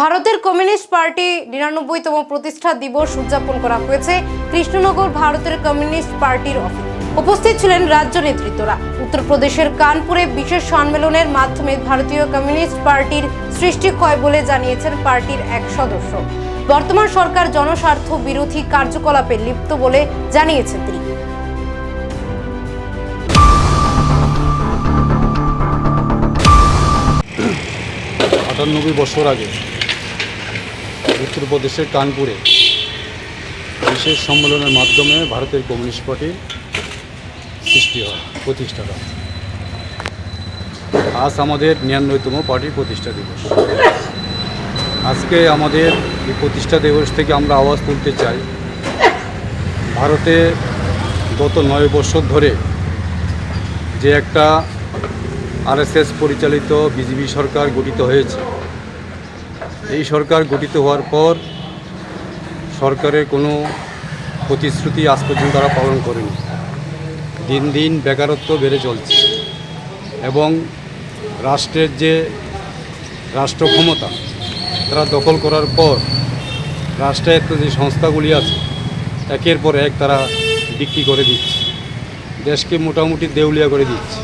ভারতের communist party নিরানব্বইতম প্রতিষ্ঠা দিবস উদযাপন করা হয়েছে কৃষ্ণনগর ভারতের কমিউনিস্ট পার্টির অফিস। উপস্থিত ছিলেন রাজ্য নেতৃত্বরা। উত্তরপ্রদেশের কানপুরে বিশেষ সম্মেলনের মাধ্যমে ভারতীয় কমিউনিস্ট পার্টির সৃষ্টি হয় বলে জানিয়েছেন পার্টির এক সদস্য। বর্তমান সরকার জনস্বার্থ বিরোধী কার্যকলাপে লিপ্ত বলে জানিয়েছেন তিনি। আটানব্বই বছর আগে উত্তরপ্রদেশের কানপুরে বিশেষ সম্মেলনের মাধ্যমে ভারতের কমিউনিস্ট পার্টির সৃষ্টি হয়, প্রতিষ্ঠা হয়। আজ আমাদের নিরানব্বইতম পার্টির প্রতিষ্ঠা দিবস। আজকে আমাদের এই প্রতিষ্ঠা দিবস থেকে আমরা আওয়াজ তুলতে চাই। ভারতে গত নয় বছর ধরে যে একটা আরএসএস পরিচালিত বিজেপি সরকার গঠিত হয়েছে এই সরকার গঠিত হওয়ার পর সরকারের কোনো প্রতিশ্রুতি আজ পর্যন্ত তারা পালন করেনি। দিন দিন বেকারত্ব বেড়ে চলছে এবং রাষ্ট্রের যে রাষ্ট্র ক্ষমতা তারা দখল করার পর রাষ্ট্রায়ত্ত যে সংস্থাগুলি আছে, একের পর এক তারা বিক্রি করে দিচ্ছে। দেশকে মোটামুটি দেউলিয়া করে দিচ্ছে।